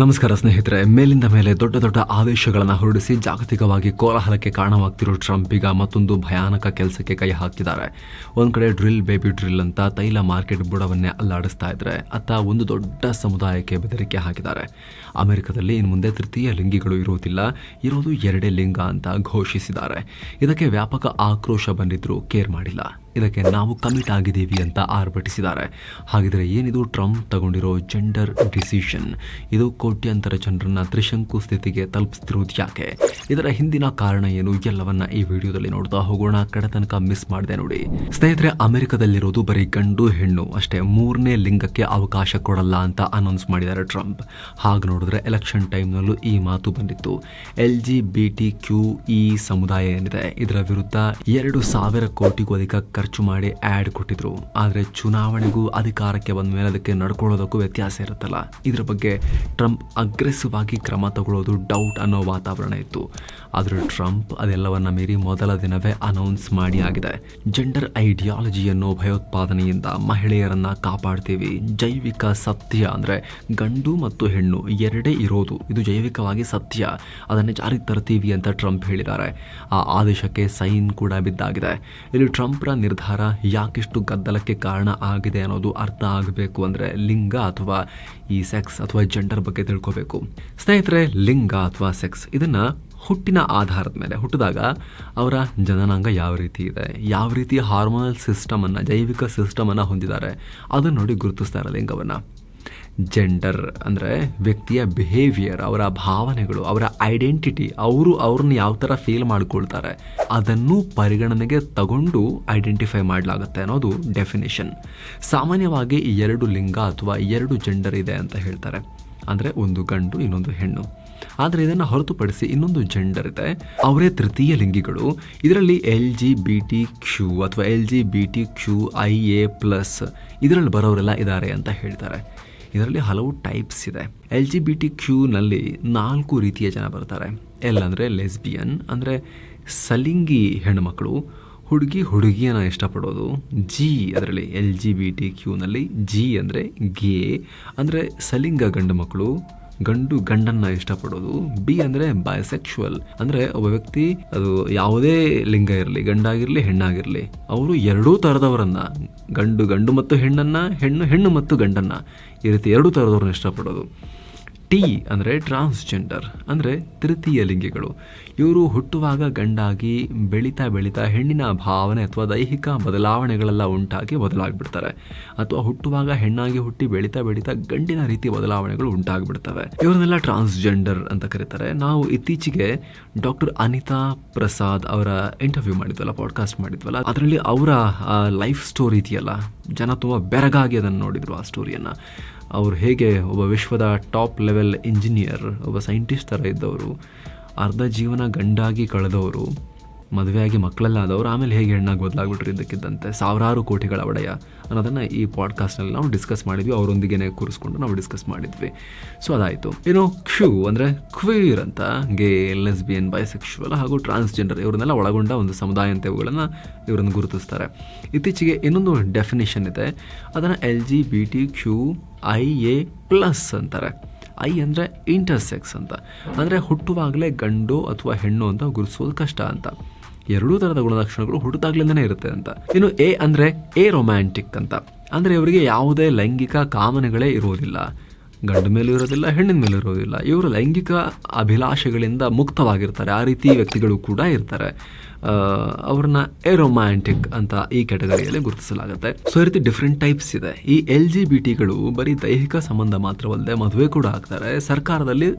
ನಮಸ್ಕಾರ ಸ್ನೇಹಿತರೆ, ಮೇಲಿಂದ ಮೇಲೆ ದೊಡ್ಡ ದೊಡ್ಡ ಆದೇಶಗಳನ್ನು ಹೊರಡಿಸಿ ಜಾಗತಿಕವಾಗಿ ಕೋಲಾಹಲಕ್ಕೆ ಕಾರಣವಾಗ್ತಿರೋ ಟ್ರಂಪ್ ಮತ್ತೊಂದು ಭಯಾನಕ ಕೆಲಸಕ್ಕೆ ಕೈ ಹಾಕಿದ್ದಾರೆ. ಒಂದು ಕಡೆ ಡ್ರಿಲ್ ಬೇಬಿ ಡ್ರಿಲ್ ಅಂತ ತೈಲ ಮಾರ್ಕೆಟ್ ಬುಡವನ್ನೇ ಅಲ್ಲಾಡಿಸ್ತಾ ಇದ್ರೆ ಅತ್ತ ಒಂದು ದೊಡ್ಡ ಸಮುದಾಯಕ್ಕೆ ಬೆದರಿಕೆ ಹಾಕಿದ್ದಾರೆ. ಅಮೆರಿಕದಲ್ಲಿ ಇನ್ನು ಮುಂದೆ ತೃತೀಯ ಲಿಂಗಿಗಳು ಇರುವುದಿಲ್ಲ, ಇರೋದು ಎರಡೇ ಲಿಂಗ ಅಂತ ಘೋಷಿಸಿದ್ದಾರೆ. ಇದಕ್ಕೆ ವ್ಯಾಪಕ ಆಕ್ರೋಶ ಬಂದಿದ್ದರೂ ಕೇರ್ ಮಾಡಿಲ್ಲ. ಇದಕ್ಕೆ ನಾವು ಕಮಿಟ್ ಆಗಿದ್ದೀವಿ ಅಂತ ಆರ್ಭಟಿಸಿದ್ದಾರೆ. ಹಾಗಿದ್ರೆ ಏನಿದು ಟ್ರಂಪ್ ತಗೊಂಡಿರೋ ಜೆಂಡರ್ ಡಿಸಿಷನ್ ಇದು ಕೋಟ್ಯಾಂತರ ಜನರನ್ನ ತ್ರಿಶಂಕು ಸ್ಥಿತಿಗೆ ತಲುಪಿಸ್ತಿರೋದು ಯಾಕೆ? ಇದರ ಹಿಂದಿನ ಕಾರಣ ಏನು? ಎಲ್ಲವನ್ನ ಈ ವಿಡಿಯೋದಲ್ಲಿ ನೋಡ್ತಾ ಹೋಗೋಣ. ಕಡೆ ತನಕ ಮಿಸ್ ಮಾಡಿದೆ ನೋಡಿ. ಸ್ನೇಹಿತರೆ, ಅಮೆರಿಕದಲ್ಲಿರೋದು ಬರೀ ಗಂಡು ಹೆಣ್ಣು ಅಷ್ಟೇ. ಮೂರನೇ ಲಿಂಗಕ್ಕೆ ಅವಕಾಶ ಕೊಡಲ್ಲ ಅಂತ ಅನೌನ್ಸ್ ಮಾಡಿದ್ದಾರೆ ಟ್ರಂಪ್. ಹಾಗೆ ನೋಡಿದ್ರೆ ಎಲೆಕ್ಷನ್ ಟೈಮ್ನಲ್ಲೂ ಈ ಮಾತು ಬಂದಿತ್ತು. L G B T Q E ಸಮುದಾಯ ಏನಿದೆ? ಇದರ ವಿರುದ್ಧ ಎರಡು ಸಾವಿರ ಕೋಟಿಗೂ ಅಧಿಕ ಖರ್ಚು ಮಾಡಿ ಆ್ಯಡ್ ಕೊಟ್ಟಿದ್ರು. ಆದರೆ ಚುನಾವಣೆಗೂ ಅಧಿಕಾರಕ್ಕೆ ಬಂದ ಮೇಲೆ ಅದಕ್ಕೆ ನಡ್ಕೊಳ್ಳೋದಕ್ಕೂ ವ್ಯತ್ಯಾಸ ಇರುತ್ತಲ್ಲ. ಇದರ ಬಗ್ಗೆ ಟ್ರಂಪ್ ಅಗ್ರೆಸಿವ್ ಆಗಿ ಕ್ರಮ ತಗೊಳ್ಳೋದು ಡೌಟ್ ಅನ್ನೋ ವಾತಾವರಣ ಇತ್ತು. ಆದರೆ ಟ್ರಂಪ್ ಅದೆಲ್ಲವನ್ನ ಮೀರಿ ಮೊದಲ ದಿನವೇ ಅನೌನ್ಸ್ ಮಾಡಿ ಆಗಿದೆ. ಜೆಂಡರ್ ಐಡಿಯಾಲಜಿಯನ್ನು ಭಯೋತ್ಪಾದನೆಯಿಂದ ಮಹಿಳೆಯರನ್ನ ಕಾಪಾಡ್ತೀವಿ. ಜೈವಿಕ ಸತ್ಯ ಅಂದ್ರೆ ಗಂಡು ಮತ್ತು ಹೆಣ್ಣು ಎರಡೇ ಇರೋದು. ಇದು ಜೈವಿಕವಾಗಿ ಸತ್ಯ. ಅದನ್ನು ಜಾರಿಗೆ ತರ್ತೀವಿ ಅಂತ ಟ್ರಂಪ್ ಹೇಳಿದ್ದಾರೆ. ಆ ಆದೇಶಕ್ಕೆ ಸೈನ್ ಕೂಡ ಬಿದ್ದಾಗಿದೆ. ಇಲ್ಲಿ ಟ್ರಂಪ್ರ ನಿರ್ಧಾರ ಯಾಕಿಷ್ಟು ಗದ್ದಲಕ್ಕೆ ಕಾರಣ ಆಗಿದೆ ಅನ್ನೋದು ಅರ್ಥ ಆಗಬೇಕು ಅಂದ್ರೆ ಲಿಂಗ ಅಥವಾ ಈ ಸೆಕ್ಸ್ ಅಥವಾ ಜೆಂಡರ್ ಬಗ್ಗೆ ತಿಳ್ಕೋಬೇಕು. ಸ್ನೇಹಿತರೆ, ಲಿಂಗ ಅಥವಾ ಸೆಕ್ಸ್ ಇದನ್ನ ಹುಟ್ಟಿನ ಆಧಾರದ ಮೇಲೆ, ಹುಟ್ಟಿದಾಗ ಅವರ ಜನನಾಂಗ ಯಾವ ರೀತಿ ಇದೆ? ಯಾವ ರೀತಿಯ ಹಾರ್ಮೋನಲ್ ಸಿಸ್ಟಮನ್ನು ಜೈವಿಕ ಸಿಸ್ಟಮನ್ನು ಹೊಂದಿದ್ದಾರೆ? ಅದನ್ನು ನೋಡಿ ಗುರುತಿಸ್ತಾರೆ ಲಿಂಗವನ್ನು. ಜೆಂಡರ್ ಅಂದರೆ ವ್ಯಕ್ತಿಯ ಬಿಹೇವಿಯರ್ ಅವರ ಭಾವನೆಗಳು, ಅವರ ಐಡೆಂಟಿಟಿ ಅವರು ಅವ್ರನ್ನ ಯಾವ ಥರ ಫೀಲ್ ಮಾಡ್ಕೊಳ್ತಾರೆ, ಅದನ್ನು ಪರಿಗಣನೆಗೆ ತಗೊಂಡು ಐಡೆಂಟಿಫೈ ಮಾಡಲಾಗುತ್ತೆ ಅನ್ನೋದು ಡೆಫಿನೇಷನ್ ಸಾಮಾನ್ಯವಾಗಿ ಎರಡು ಲಿಂಗ ಅಥವಾ ಎರಡು ಜೆಂಡರ್ ಇದೆ ಅಂತ ಹೇಳ್ತಾರೆ. ಅಂದರೆ ಒಂದು ಗಂಡು, ಇನ್ನೊಂದು ಹೆಣ್ಣು. ಆದರೆ ಇದನ್ನು ಹೊರತುಪಡಿಸಿ ಇನ್ನೊಂದು ಜೆಂಡರ್ ಇದೆ. ಅವರೇ ತೃತೀಯ ಲಿಂಗಿಗಳು. ಇದರಲ್ಲಿ L G B T Q ಅಥವಾ L G B T Q I A plus ಇದರಲ್ಲಿ ಬರೋರೆಲ್ಲ ಇದ್ದಾರೆ ಅಂತ ಹೇಳ್ತಾರೆ. ಇದರಲ್ಲಿ ಹಲವು ಟೈಪ್ಸ್ ಇದೆ. ಎಲ್ ಜಿ ಬಿ ಟಿ ಕ್ಯೂನಲ್ಲಿ ನಾಲ್ಕು ರೀತಿಯ ಜನ ಬರ್ತಾರೆ. ಎಲ್ ಅಂದರೆ ಲೆಸ್ಬಿಯನ್ ಅಂದರೆ ಸಲಿಂಗಿ ಹೆಣ್ಣುಮಕ್ಕಳು ಹುಡುಗಿ ಹುಡುಗಿಯನ್ನು ಇಷ್ಟಪಡೋದು. ಜಿ ಅದರಲ್ಲಿ ಎಲ್ ಜಿ ಬಿ ಟಿ ಕ್ಯೂನಲ್ಲಿ ಜಿ ಅಂದರೆ ಗೇ ಅಂದರೆ ಸಲಿಂಗ ಗಂಡು ಮಕ್ಕಳು ಗಂಡು ಗಂಡನ್ನ ಇಷ್ಟಪಡೋದು. ಬಿ ಅಂದ್ರೆ ಬೈಸೆಕ್ಷುವಲ್ ಅಂದ್ರೆ ಒಬ್ಬ ವ್ಯಕ್ತಿ ಅದು ಯಾವುದೇ ಲಿಂಗ ಇರಲಿ, ಗಂಡಾಗಿರ್ಲಿ, ಹೆಣ್ಣಾಗಿರ್ಲಿ, ಅವರು ಎರಡೂ ತರದವರನ್ನ, ಗಂಡು ಗಂಡು ಮತ್ತು ಹೆಣ್ಣನ್ನ, ಹೆಣ್ಣು ಹೆಣ್ಣು ಮತ್ತು ಗಂಡನ್ನ, ಈ ರೀತಿ ಎರಡೂ ತರದವ್ರನ್ನ ಇಷ್ಟಪಡೋದು. ಟಿ ಅಂದರೆ ಟ್ರಾನ್ಸ್ಜೆಂಡರ್ ಅಂದರೆ ತೃತೀಯ ಲಿಂಗಿಗಳು. ಇವರು ಹುಟ್ಟುವಾಗ ಗಂಡಾಗಿ ಬೆಳೀತಾ ಬೆಳೀತಾ ಹೆಣ್ಣಿನ ಭಾವನೆ ಅಥವಾ ದೈಹಿಕ ಬದಲಾವಣೆಗಳೆಲ್ಲ ಉಂಟಾಗಿ ಬದಲಾಗಿಬಿಡ್ತಾರೆ. ಅಥವಾ ಹುಟ್ಟುವಾಗ ಹೆಣ್ಣಾಗಿ ಹುಟ್ಟಿ ಬೆಳೀತಾ ಬೆಳೀತಾ ಗಂಡಿನ ರೀತಿ ಬದಲಾವಣೆಗಳು ಉಂಟಾಗ್ಬಿಡ್ತವೆ. ಇವ್ರನ್ನೆಲ್ಲ ಟ್ರಾನ್ಸ್ಜೆಂಡರ್ ಅಂತ ಕರೀತಾರೆ. ನಾವು ಇತ್ತೀಚೆಗೆ ಡಾಕ್ಟರ್ ಅನಿತಾ ಪ್ರಸಾದ್ ಅವರ ಇಂಟರ್ವ್ಯೂ ಮಾಡಿದ್ವಲ್ಲ ಪಾಡ್ಕಾಸ್ಟ್ ಮಾಡಿದ್ವಲ್ಲ, ಅದರಲ್ಲಿ ಅವರ ಲೈಫ್ ಸ್ಟೋರಿ ಇದೆಯಲ್ಲ? ಜನ ತುಂಬ ಬೆರಗಾಗಿ ಅದನ್ನು ನೋಡಿದ್ರು ಆ ಸ್ಟೋರಿಯನ್ನು ಅವ್ರು ಹೇಗೆ ಒಬ್ಬ ವಿಶ್ವದ ಟಾಪ್ ಲೆವೆಲ್ ಇಂಜಿನಿಯರ್, ಒಬ್ಬ ಸೈಂಟಿಸ್ಟ್ ಥರ ಇದ್ದವರು, ಅರ್ಧ ಜೀವನ ಗಂಡಾಗಿ ಕಳೆದವರು ಮದುವೆಯಾಗಿ ಮಕ್ಕಳೆಲ್ಲ ಆದವರು ಆಮೇಲೆ ಹೇಗೆ ಹೆಣ್ಣಾಗಿ ಬದಲಾಗ್ಬಿಟ್ರು ಇದಕ್ಕಿದ್ದಂತೆ ಸಾವಿರಾರು ಕೋಟಿಗಳ ಒಡೆಯ ಅನ್ನೋದನ್ನು ಈ ಪಾಡ್ಕಾಸ್ಟ್ನಲ್ಲಿ ನಾವು ಡಿಸ್ಕಸ್ ಮಾಡಿದ್ವಿ. ಅವರೊಂದಿಗೆ ಕೂರಿಸ್ಕೊಂಡು ನಾವು ಡಿಸ್ಕಸ್ ಮಾಡಿದ್ವಿ. ಸೊ ಅದಾಯಿತು. ಇನ್ನು ಕ್ಯೂ ಅಂದರೆ ಕ್ವೀರ್ ಅಂತ. ಗೇ ಲೆಸ್ಬಿಯನ್ ಬೈಸೆಕ್ಷುವಲ್ ಹಾಗೂ ಟ್ರಾನ್ಸ್ಜೆಂಡರ್ ಇವರನ್ನೆಲ್ಲ ಒಳಗೊಂಡ ಒಂದು ಸಮುದಾಯ ಅಂತ ಇವುಗಳನ್ನು ಇವರನ್ನು ಗುರುತಿಸ್ತಾರೆ. ಇತ್ತೀಚೆಗೆ ಇನ್ನೊಂದು ಡೆಫಿನೇಷನ್ ಇದೆ. ಅದನ್ನು L G B T Q I A plus ಅಂತಾರೆ. ಐ ಅಂದರೆ ಇಂಟರ್ಸೆಕ್ಸ್ ಅಂತ. ಅಂದರೆ ಹುಟ್ಟುವಾಗಲೇ ಗಂಡು ಅಥವಾ ಹೆಣ್ಣು ಅಂತ ಗುರುತಿಸೋದು ಕಷ್ಟ ಅಂತ. ಎರಡೂ ಥರದ ಗುಣಲಕ್ಷಣಗಳು ಹುಟ್ಟದಾಗ್ಲಿಂದನೇ ಇರುತ್ತೆ ಅಂತ. ಇನ್ನು ಎ ಅಂದ್ರೆ ಎ ರೊಮ್ಯಾಂಟಿಕ್ ಅಂತ. ಅಂದ್ರೆ ಇವರಿಗೆ ಯಾವುದೇ ಲೈಂಗಿಕ ಕಾಮನೆಗಳೇ ಇರುವುದಿಲ್ಲ. ಗಂಡ ಮೇಲೂ ಇರೋದಿಲ್ಲ ಹೆಣ್ಣಿನ ಮೇಲೂ ಇರೋದಿಲ್ಲ ಇವರು ಲೈಂಗಿಕ ಅಭಿಲಾಷೆಗಳಿಂದ ಮುಕ್ತವಾಗಿರ್ತಾರೆ. ಆ ರೀತಿ ವ್ಯಕ್ತಿಗಳು ಕೂಡ ಇರ್ತಾರೆ. ಅವ್ರನ್ನ ಎರೊಮ್ಯಾಂಟಿಕ್ ಅಂತ ಈ ಕ್ಯಾಟಗರಿಯಲ್ಲಿ ಗುರುತಿಸಲಾಗುತ್ತೆ. ಸೊ ಈ ರೀತಿ ಡಿಫ್ರೆಂಟ್ ಟೈಪ್ಸ್ ಇದೆ. ಈ ಎಲ್ ಜಿ ಬಿ ಟಿಗಳು ಬರೀ ದೈಹಿಕ ಸಂಬಂಧ ಮಾತ್ರವಲ್ಲದೆ ಮದುವೆ ಕೂಡ ಆಗ್ತಾರೆ. ಸರ್ಕಾರದಲ್ಲಿ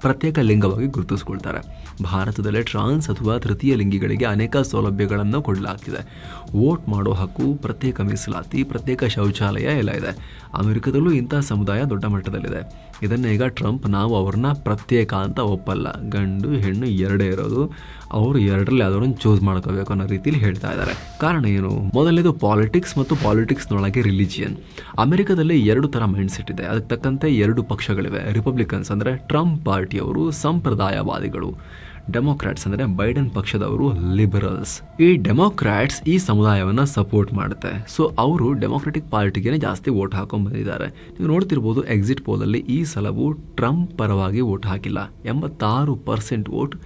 ಪ್ರತ್ಯೇಕ ಲಿಂಗವಾಗಿ ಗುರುತಿಸ್ಕೊಳ್ತಾರೆ. ಭಾರತದಲ್ಲಿ ಟ್ರಾನ್ಸ್ ಅಥವಾ ತೃತೀಯ ಲಿಂಗಿಗಳಿಗೆ ಅನೇಕ ಸೌಲಭ್ಯಗಳನ್ನು ಕೊಡಲಾಗ್ತಿದೆ. ವೋಟ್ ಮಾಡೋ ಹಕ್ಕು, ಪ್ರತ್ಯೇಕ ಮೀಸಲಾತಿ, ಪ್ರತ್ಯೇಕ ಶೌಚಾಲಯ ಎಲ್ಲ ಇದೆ. ಅಮೆರಿಕದಲ್ಲೂ ಇಂತಹ ಸಮುದಾಯ ದೊಡ್ಡ ಮಟ್ಟದಲ್ಲಿದೆ. ಇದನ್ನ ಈಗ ಟ್ರಂಪ್ ನಾವು ಅವ್ರನ್ನ ಪ್ರತ್ಯೇಕ ಅಂತ ಒಪ್ಪಲ್ಲ. ಗಂಡು, ಹೆಣ್ಣು ಎರಡೇ ಇರೋದು. ಅವರು ಎರಡರಲ್ಲಿ ಯಾವ್ದಾದ್ರು ಚೂಸ್ ಮಾಡ್ಕೋಬೇಕು ಅನ್ನೋ ರೀತಿಯಲ್ಲಿ ಹೇಳ್ತಾ ಇದ್ದಾರೆ. ಕಾರಣ ಏನು? ಮೊದಲನೇದು ಪಾಲಿಟಿಕ್ಸ್ ಮತ್ತು ಪಾಲಿಟಿಕ್ಸ್ನೊಳಗೆ ರಿಲಿಜಿಯನ್ ಅಮೆರಿಕದಲ್ಲಿ ಎರಡು ಥರ ಮೈಂಡ್ ಸೆಟ್ ಇದೆ. ಅದಕ್ಕೆ ತಕ್ಕಂತೆ ಎರಡು ಪಕ್ಷಗಳಿವೆ. ರಿಪಬ್ಲಿಕನ್ಸ್ ಅಂದರೆ ಟ್ರಂಪ್ ಪಾರ್ಟಿಯವರು ಸಂಪ್ರದಾಯವಾದಿಗಳು. ಡೆಮೋಕ್ರಾಟ್ಸ್ ಅಂದರೆ ಬೈಡನ್ ಪಕ್ಷದವರು ಲಿಬರಲ್ಸ್. ಈ ಡೆಮೊಕ್ರಾಟ್ಸ್ ಈ ಸಮುದಾಯವನ್ನ ಸಪೋರ್ಟ್ ಮಾಡುತ್ತೆ. ಸೊ ಅವರು ಡೆಮೊಕ್ರೆಟಿಕ್ ಪಾರ್ಟಿಗೆ ಜಾಸ್ತಿ ವೋಟ್ ಹಾಕೊಂಡ್ ಬಂದಿದ್ದಾರೆ. ನೀವು ನೋಡ್ತಿರ್ಬೋದು ಎಕ್ಸಿಟ್ ಪೋಲಲ್ಲಿ ಈ ಸಲವು ಟ್ರಂಪ್ ಪರವಾಗಿ ವೋಟ್ ಹಾಕಿಲ್ಲ. ಎಂಬತ್ತಾರು ಪರ್ಸೆಂಟ್ ವೋಟ್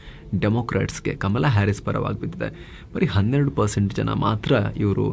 ಡೆಮೊಕ್ರಾಟ್ಸ್ಗೆ, ಕಮಲಾ ಹ್ಯಾರಿಸ್ ಪರವಾಗಿ ಬಿದ್ದಿದೆ. ಬರೀ ಹನ್ನೆರಡು ಪರ್ಸೆಂಟ್ ಜನ ಮಾತ್ರ ಇವರು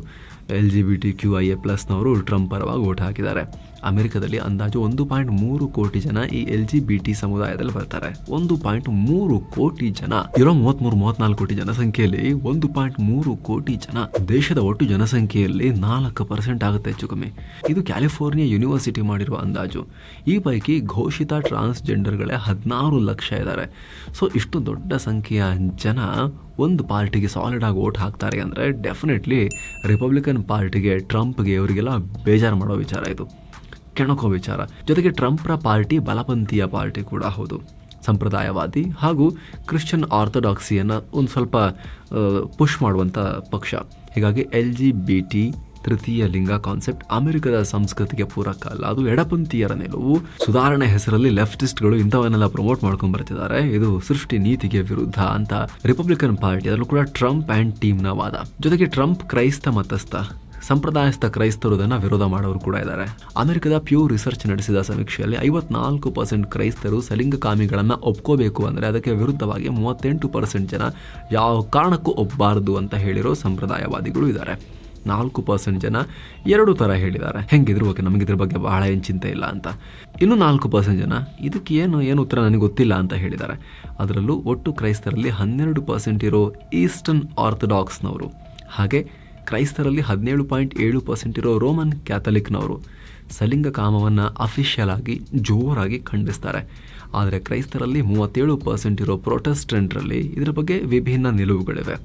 L G B T Q I A ಪ್ಲಸ್ನವರು Trump ಪರವಾಗಿ ವೋಟ್ ಹಾಕಿದ್ದಾರೆ. ಅಮೆರಿಕದಲ್ಲಿ ಅಂದಾಜು ಒಂದು ಪಾಯಿಂಟ್ ಮೂರು ಕೋಟಿ ಜನ ಈ ಎಲ್ ಜಿ ಬಿ ಟಿ ಸಮುದಾಯದಲ್ಲಿ ಬರ್ತಾರೆ. ಒಂದು ಪಾಯಿಂಟ್ ಮೂರು ಕೋಟಿ ಜನ, ಇರೋ ಮೂವತ್ಮೂರು, ಮೂವತ್ನಾಲ್ಕು ಕೋಟಿ ಜನಸಂಖ್ಯೆಯಲ್ಲಿ ಒಂದು ಪಾಯಿಂಟ್ ಮೂರು ಕೋಟಿ ಜನ ದೇಶದ ಒಟ್ಟು ಜನಸಂಖ್ಯೆಯಲ್ಲಿ ನಾಲ್ಕು ಪರ್ಸೆಂಟ್ ಆಗುತ್ತೆ ಹೆಚ್ಚು ಕಮ್ಮಿ. ಇದು ಕ್ಯಾಲಿಫೋರ್ನಿಯಾ ಯೂನಿವರ್ಸಿಟಿ ಮಾಡಿರುವ ಅಂದಾಜು. ಈ ಪೈಕಿ ಘೋಷಿತ ಟ್ರಾನ್ಸ್ಜೆಂಡರ್ಗಳೇ ಹದಿನಾರು ಲಕ್ಷ ಇದ್ದಾರೆ. ಸೊ, ಇಷ್ಟು ದೊಡ್ಡ ಸಂಖ್ಯೆಯ ಜನ ಒಂದು ಪಾರ್ಟಿಗೆ ಸಾಲಿಡ್ ಆಗಿ ವೋಟ್ ಹಾಕ್ತಾರೆ ಅಂದರೆ ಡೆಫಿನೆಟ್ಲಿ ರಿಪಬ್ಲಿಕನ್ ಪಾರ್ಟಿಗೆ ಟ್ರಂಪ್ಗೆ ಇವರಿಗೆಲ್ಲ ಬೇಜಾರು ಮಾಡೋ ವಿಚಾರ ಇದು. ಕೆಣಕೋ ವಿಚಾರ. ಜೊತೆಗೆ ಟ್ರಂಪ್ರ ಪಾರ್ಟಿ ಬಲಪಂಥೀಯ ಪಾರ್ಟಿ ಕೂಡ ಹೌದು. ಸಂಪ್ರದಾಯವಾದಿ ಹಾಗೂ ಕ್ರಿಶ್ಚಿಯನ್ ಆರ್ಥೋಡಾಕ್ಸಿಯನ್ನು ಒಂದು ಸ್ವಲ್ಪ ಪುಷ್ ಮಾಡುವಂಥ ಪಕ್ಷ. ಹೀಗಾಗಿ ಎಲ್ ಜಿ ಬಿ ಟಿ ತೃತೀಯ ಲಿಂಗ ಕಾನ್ಸೆಪ್ಟ್ ಅಮೆರಿಕದ ಸಂಸ್ಕೃತಿಗೆ ಪೂರಕ ಅಲ್ಲ, ಅದು ಎಡಪಂಥೀಯರ ನಿಲುವು. ಸುಧಾರಣೆ ಹೆಸರಲ್ಲಿ ಲೆಫ್ಟಿಸ್ಟ್ಗಳು ಇಂಥವನ್ನೆಲ್ಲ ಪ್ರಮೋಟ್ ಮಾಡ್ಕೊಂಡು ಬರ್ತಿದ್ದಾರೆ. ಇದು ಸೃಷ್ಟಿ ನೀತಿಗೆ ವಿರುದ್ಧ ಅಂತ ರಿಪಬ್ಲಿಕನ್ ಪಾರ್ಟಿ ಅದರಲ್ಲೂ ಕೂಡ ಟ್ರಂಪ್ ಆ್ಯಂಡ್ ಟೀಮ್ನ ವಾದ. ಜೊತೆಗೆ ಟ್ರಂಪ್ ಕ್ರೈಸ್ತ ಮತಸ್ಥ. ಸಂಪ್ರದಾಯಸ್ಥ ಕ್ರೈಸ್ತರು ಇದನ್ನು ವಿರೋಧ ಮಾಡೋರು ಕೂಡ ಇದ್ದಾರೆ. ಅಮೆರಿಕದ ಪ್ಯೂರ್ ರಿಸರ್ಚ್ ನಡೆಸಿದ ಸಮೀಕ್ಷೆಯಲ್ಲಿ ಐವತ್ನಾಲ್ಕು ಪರ್ಸೆಂಟ್ ಕ್ರೈಸ್ತರು ಸಲಿಂಗಕಾಮಿಗಳನ್ನು ಒಪ್ಕೋಬೇಕು ಅಂದರೆ ಅದಕ್ಕೆ ವಿರುದ್ಧವಾಗಿ ಮೂವತ್ತೆಂಟು ಪರ್ಸೆಂಟ್ ಜನ ಯಾವ ಕಾರಣಕ್ಕೂ ಒಪ್ಪಬಾರದು ಅಂತ ಹೇಳಿರೋ ಸಂಪ್ರದಾಯವಾದಿಗಳು ಇದ್ದಾರೆ. ನಾಲ್ಕು ಪರ್ಸೆಂಟ್ ಜನ ಎರಡು ಥರ ಹೇಳಿದ್ದಾರೆ. ಹೆಂಗಿದ್ರು? ಓಕೆ, ನಮಗೆ ಇದ್ರ ಬಗ್ಗೆ ಬಹಳ ಏನು ಚಿಂತೆ ಇಲ್ಲ ಅಂತ. ಇನ್ನು ನಾಲ್ಕು ಪರ್ಸೆಂಟ್ ಜನ ಇದಕ್ಕೆ ಏನು ಏನು ಉತ್ತರ ನನಗೆ ಗೊತ್ತಿಲ್ಲ ಅಂತ ಹೇಳಿದ್ದಾರೆ. ಅದರಲ್ಲೂ ಒಟ್ಟು ಕ್ರೈಸ್ತರಲ್ಲಿ ಹನ್ನೆರಡು ಪರ್ಸೆಂಟ್ ಇರೋ ಈಸ್ಟರ್ನ್ ಆರ್ಥಡಾಕ್ಸ್ನವರು. ಹಾಗೆ ಕ್ರೈಸ್ತರಲ್ಲಿ ಹದಿನೇಳು ಪಾಯಿಂಟ್ ಏಳು ಪರ್ಸೆಂಟ್ ಇರೋ ರೋಮನ್ ಕ್ಯಾಥಲಿಕ್ನವರು ಸಲಿಂಗ ಕಾಮವನ್ನು ಅಫಿಷಿಯಲ್ ಆಗಿ ಜೋರಾಗಿ ಖಂಡಿಸ್ತಾರೆ. ಆದರೆ ಕ್ರೈಸ್ತರಲ್ಲಿ ಮೂವತ್ತೇಳು ಪರ್ಸೆಂಟ್ ಇರೋ ಪ್ರೊಟೆಸ್ಟೆಂಟ್ರಲ್ಲಿ ಇದರ ಬಗ್ಗೆ ವಿಭಿನ್ನ ನಿಲುವುಗಳಿವೆ.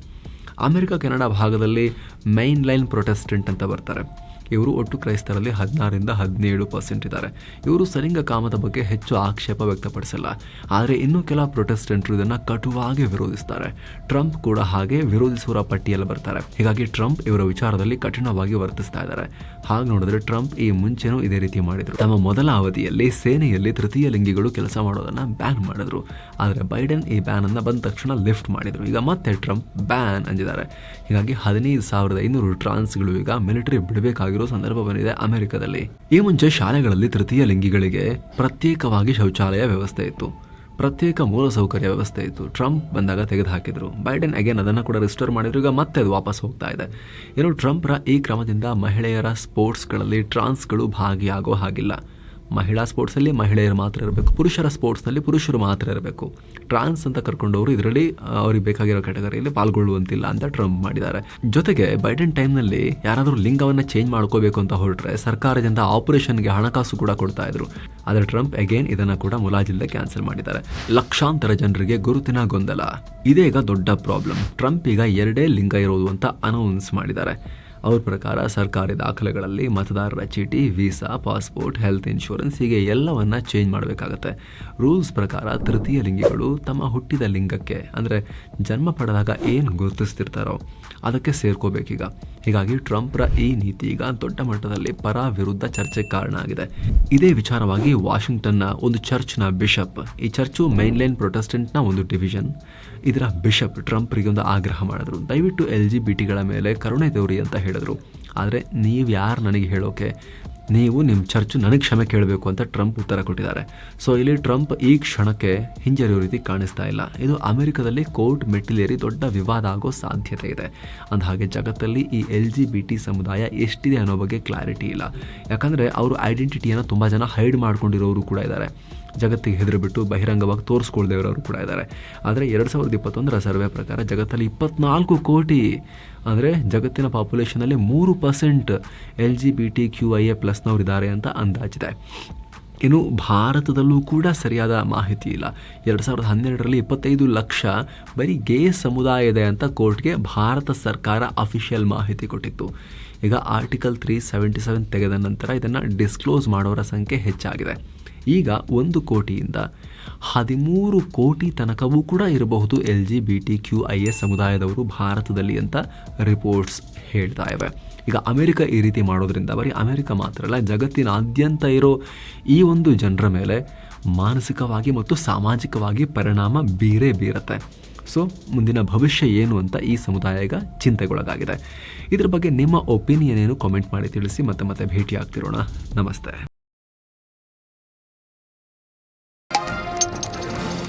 ಅಮೆರಿಕ, ಕೆನಡಾ ಭಾಗದಲ್ಲಿ ಮೈನ್ ಲೈನ್ ಪ್ರೊಟೆಸ್ಟೆಂಟ್ ಅಂತ ಬರ್ತಾರೆ. ಇವರು ಒಟ್ಟು ಕ್ರೈಸ್ತರಲ್ಲಿ ಹದಿನಾರರಿಂದ ಹದಿನೇಳು ಪರ್ಸೆಂಟ್ ಇದ್ದಾರೆ. ಇವರು ಸಲಿಂಗ ಕಾಮದ ಬಗ್ಗೆ ಹೆಚ್ಚು ಆಕ್ಷೇಪ ವ್ಯಕ್ತಪಡಿಸಿಲ್ಲ. ಆದರೆ ಇನ್ನೂ ಕೆಲ ಪ್ರೊಟೆಸ್ಟೆಂಟ್ರು ಇದನ್ನು ಕಟುವಾಗಿ ವಿರೋಧಿಸ್ತಾರೆ. ಟ್ರಂಪ್ ಕೂಡ ಹಾಗೆ ವಿರೋಧಿಸುವರ ಪಟ್ಟಿಯಲ್ಲಿ ಬರ್ತಾರೆ. ಹೀಗಾಗಿ ಟ್ರಂಪ್ ಇವರ ವಿಚಾರದಲ್ಲಿ ಕಠಿಣವಾಗಿ ವರ್ತಿಸ್ತಾ ಇದ್ದಾರೆ. ಹಾಗೆ ನೋಡಿದ್ರೆ ಟ್ರಂಪ್ ಈ ಮುಂಚೆನೂ ಇದೇ ರೀತಿ ಮಾಡಿದರು. ತಮ್ಮ ಮೊದಲ ಅವಧಿಯಲ್ಲಿ ಸೇನೆಯಲ್ಲಿ ತೃತೀಯ ಲಿಂಗಿಗಳು ಕೆಲಸ ಮಾಡೋದನ್ನ ಬ್ಯಾನ್ ಮಾಡಿದ್ರು. ಆದರೆ ಬೈಡನ್ ಈ ಬ್ಯಾನ್ ಅನ್ನು ಬಂದ ತಕ್ಷಣ ಲಿಫ್ಟ್ ಮಾಡಿದ್ರು. ಈಗ ಮತ್ತೆ ಟ್ರಂಪ್ ಬ್ಯಾನ್ ಅಂದಿದ್ದಾರೆ. ಹೀಗಾಗಿ ಹದಿನೈದು ಸಾವಿರದ ಐನೂರು ಟ್ರಾನ್ಸ್ಗಳು ಈಗ ಮಿಲಿಟರಿ ಬಿಡಬೇಕಾಗಿರೋ ಸಂದರ್ಭ ಬಂದಿದೆ ಅಮೆರಿಕದಲ್ಲಿ. ಈ ಮುಂಚೆ ಶಾಲೆಗಳಲ್ಲಿ ತೃತೀಯ ಲಿಂಗಿಗಳಿಗೆ ಪ್ರತ್ಯೇಕವಾಗಿ ಶೌಚಾಲಯ ವ್ಯವಸ್ಥೆ ಇತ್ತು. ಪ್ರತ್ಯೇಕ ಮೂಲಸೌಕರ್ಯ ವ್ಯವಸ್ಥೆ ಇತ್ತು. ಟ್ರಂಪ್ ಬಂದಾಗ ತೆಗೆದುಹಾಕಿದ್ರು. ಬೈಡನ್ ಅಗೇನ್ ಅದನ್ನು ಕೂಡ ರಿಸ್ಟೋರ್ ಮಾಡಿದ್ರು. ಈಗ ಮತ್ತೆ ಅದು ವಾಪಸ್ ಹೋಗ್ತಾ ಇದೆ. ಇನ್ನು ಟ್ರಂಪ್ರ ಈ ಕ್ರಮದಿಂದ ಮಹಿಳೆಯರ ಸ್ಪೋರ್ಟ್ಸ್ಗಳಲ್ಲಿ ಟ್ರಾನ್ಸ್ಗಳು ಭಾಗಿಯಾಗೋ ಹಾಗಿಲ್ಲ. ಮಹಿಳಾ ಸ್ಪೋರ್ಟ್ಸಲ್ಲಿ ಮಹಿಳೆಯರು ಮಾತ್ರ ಇರಬೇಕು, ಪುರುಷರ ಸ್ಪೋರ್ಟ್ಸ್ನಲ್ಲಿ ಪುರುಷರು ಮಾತ್ರ ಇರಬೇಕು. ಟ್ರಾನ್ಸ್ ಅಂತ ಕರ್ಕೊಂಡವರು ಇದರಲ್ಲಿ ಅವ್ರಿಗೆ ಬೇಕಾಗಿರೋ ಕ್ಯಾಟಗರಿಯಲ್ಲಿ ಪಾಲ್ಗೊಳ್ಳುವಂತಿಲ್ಲ ಅಂತ ಟ್ರಂಪ್ ಮಾಡಿದ್ದಾರೆ. ಜೊತೆಗೆ ಬೈಡನ್ ಟೈಮ್ನಲ್ಲಿ ಯಾರಾದರೂ ಲಿಂಗವನ್ನು ಚೇಂಜ್ ಮಾಡ್ಕೋಬೇಕು ಅಂತ ಹೊರಟ್ರೆ ಸರ್ಕಾರದಿಂದ ಆಪರೇಷನ್ಗೆ ಹಣಕಾಸು ಕೂಡ ಕೊಡ್ತಾ ಇದ್ರು. ಆದರೆ ಟ್ರಂಪ್ ಅಗೇನ್ ಇದನ್ನು ಕೂಡ ಮುಲಾಜಿಲ್ಲ ಕ್ಯಾನ್ಸಲ್ ಮಾಡಿದ್ದಾರೆ. ಲಕ್ಷಾಂತರ ಜನರಿಗೆ ಗುರುತಿನ ಗೊಂದಲ. ಇದೇ ಈಗ ದೊಡ್ಡ ಪ್ರಾಬ್ಲಮ್. ಟ್ರಂಪ್ ಈಗ ಎರಡೇ ಲಿಂಗ ಇರೋದು ಅಂತ ಅನೌನ್ಸ್ ಮಾಡಿದ್ದಾರೆ. ಅವ್ರ ಪ್ರಕಾರ ಸರ್ಕಾರಿ ದಾಖಲೆಗಳಲ್ಲಿ ಮತದಾರರ ಚೀಟಿ, ವೀಸಾ, ಪಾಸ್ಪೋರ್ಟ್, ಹೆಲ್ತ್ ಇನ್ಶೂರೆನ್ಸ್ ಹೀಗೆ ಎಲ್ಲವನ್ನ ಚೇಂಜ್ ಮಾಡಬೇಕಾಗತ್ತೆ. ರೂಲ್ಸ್ ಪ್ರಕಾರ ತೃತೀಯ ಲಿಂಗಿಗಳು ತಮ್ಮ ಹುಟ್ಟಿದ ಲಿಂಗಕ್ಕೆ, ಅಂದರೆ ಜನ್ಮ ಪಡೆದಾಗ ಏನು ಗುರುತಿಸ್ತಿರ್ತಾರೋ ಅದಕ್ಕೆ ಸೇರ್ಕೋಬೇಕೀಗ. ಹೀಗಾಗಿ ಟ್ರಂಪ್ರ ಈ ನೀತಿ ಈಗ ದೊಡ್ಡ ಮಟ್ಟದಲ್ಲಿ ಪರ ವಿರುದ್ಧ ಚರ್ಚೆಗೆ ಕಾರಣ ಆಗಿದೆ. ಇದೇ ವಿಚಾರವಾಗಿ ವಾಷಿಂಗ್ಟನ್ನ ಒಂದು ಚರ್ಚ್ನ ಬಿಷಪ್, ಈ ಚರ್ಚು ಮೈನ್ಲೈನ್ ಪ್ರೊಟೆಸ್ಟೆಂಟ್ನ ಒಂದು ಡಿವಿಷನ್. ಇದರ ಬಿಷಪ್ ಟ್ರಂಪ್ರಿಗೆ ಒಂದು ಆಗ್ರಹ ಮಾಡಿದ್ರು. ದಯವಿಟ್ಟು ಎಲ್ ಜಿ ಬಿ ಟಿಗಳ ಮೇಲೆ ಕರುಣೆ ತೋರಿ ಅಂತ ಹೇಳಿದ್ರು. ಆದರೆ ನೀವು ಯಾರು ನನಗೆ ಹೇಳೋಕೆ? ನೀವು ನಿಮ್ಮ ಚರ್ಚು ನನಗೆ ಕ್ಷಮೆ ಕೇಳಬೇಕು ಅಂತ ಟ್ರಂಪ್ ಉತ್ತರ ಕೊಟ್ಟಿದ್ದಾರೆ. ಸೊ ಇಲ್ಲಿ ಟ್ರಂಪ್ ಈ ಕ್ಷಣಕ್ಕೆ ಹಿಂಜರಿಯೋ ರೀತಿ ಕಾಣಿಸ್ತಾ ಇಲ್ಲ. ಇದು ಅಮೆರಿಕದಲ್ಲಿ ಕೋರ್ಟ್ ಮೆಟ್ಟಿಲೇರಿ ದೊಡ್ಡ ವಿವಾದ ಆಗೋ ಸಾಧ್ಯತೆ ಇದೆ. ಅಂದ ಹಾಗೆ ಜಗತ್ತಲ್ಲಿ ಈ ಎಲ್ ಜಿ ಬಿ ಟಿ ಸಮುದಾಯ ಎಷ್ಟಿದೆ ಅನ್ನೋ ಬಗ್ಗೆ ಕ್ಲಾರಿಟಿ ಇಲ್ಲ. ಯಾಕಂದರೆ ಅವರು ಐಡೆಂಟಿಟಿಯನ್ನು ತುಂಬ ಜನ ಹೈಡ್ ಮಾಡ್ಕೊಂಡಿರೋರು ಕೂಡ ಇದ್ದಾರೆ. ಜಗತ್ತಿಗೆ ಹೆದರಿಬಿಟ್ಟು ಬಹಿರಂಗವಾಗಿ ತೋರಿಸ್ಕೊಳ್ದೇ ಇರೋರು ಕೂಡ ಇದ್ದಾರೆ. ಆದರೆ ಎರಡು ಸಾವಿರದ ಇಪ್ಪತ್ತೊಂದರ ಸರ್ವೆ ಪ್ರಕಾರ ಜಗತ್ತಲ್ಲಿ ಇಪ್ಪತ್ನಾಲ್ಕು ಕೋಟಿ ಅಂದರೆ ಜಗತ್ತಿನ ಪಾಪ್ಯುಲೇಷನಲ್ಲಿ ಮೂರು percent L G B T Q I A ಪ್ಲಸ್ನವ್ರು ಇದ್ದಾರೆ ಅಂತ ಅಂದಾಜಿದೆ. ಇನ್ನು ಭಾರತದಲ್ಲೂ ಕೂಡ ಸರಿಯಾದ ಮಾಹಿತಿ ಇಲ್ಲ. ಎರಡು ಸಾವಿರದ ಹನ್ನೆರಡರಲ್ಲಿ ಇಪ್ಪತ್ತೈದು ಲಕ್ಷ ಬರೀ ಗೇ ಸಮುದಾಯ ಇದೆ ಅಂತ ಕೋರ್ಟ್ಗೆ ಭಾರತ ಸರ್ಕಾರ ಅಫಿಷಿಯಲ್ ಮಾಹಿತಿ ಕೊಟ್ಟಿತ್ತು. ಈಗ ಆರ್ಟಿಕಲ್ ತ್ರೀ ಸೆವೆಂಟಿ ಸೆವೆನ್ ತೆಗೆದ ನಂತರ ಇದನ್ನು ಡಿಸ್ಕ್ಲೋಸ್ ಮಾಡೋರ ಸಂಖ್ಯೆ ಹೆಚ್ಚಾಗಿದೆ. ಈಗ ಒಂದು ಕೋಟಿಯಿಂದ ಹದಿಮೂರು ಕೋಟಿ ತನಕವೂ ಕೂಡ ಇರಬಹುದು L G B T Q I S ಸಮುದಾಯದವರು ಭಾರತದಲ್ಲಿ ಅಂತ ರಿಪೋರ್ಟ್ಸ್ ಹೇಳ್ತಾ ಇವೆ. ಈಗ ಅಮೆರಿಕ ಈ ರೀತಿ ಮಾಡೋದ್ರಿಂದ ಬರೀ ಅಮೆರಿಕ ಮಾತ್ರ ಅಲ್ಲ, ಜಗತ್ತಿನಾದ್ಯಂತ ಇರೋ ಈ ಒಂದು ಜನರ ಮೇಲೆ ಮಾನಸಿಕವಾಗಿ ಮತ್ತು ಸಾಮಾಜಿಕವಾಗಿ ಪರಿಣಾಮ ಬೀರೇ ಬೀರುತ್ತೆ. ಸೊ ಮುಂದಿನ ಭವಿಷ್ಯ ಏನು ಅಂತ ಈ ಸಮುದಾಯ ಈಗ ಚಿಂತೆಗೊಳಗಾಗಿದೆ. ಇದ್ರ ಬಗ್ಗೆ ನಿಮ್ಮ ಒಪಿನಿಯನ್ ಏನು? ಕಾಮೆಂಟ್ ಮಾಡಿ ತಿಳಿಸಿ, ಮತ್ತೆ ಮತ್ತೆ ಭೇಟಿ ಆಗ್ತಿರೋಣ ನಮಸ್ತೆ.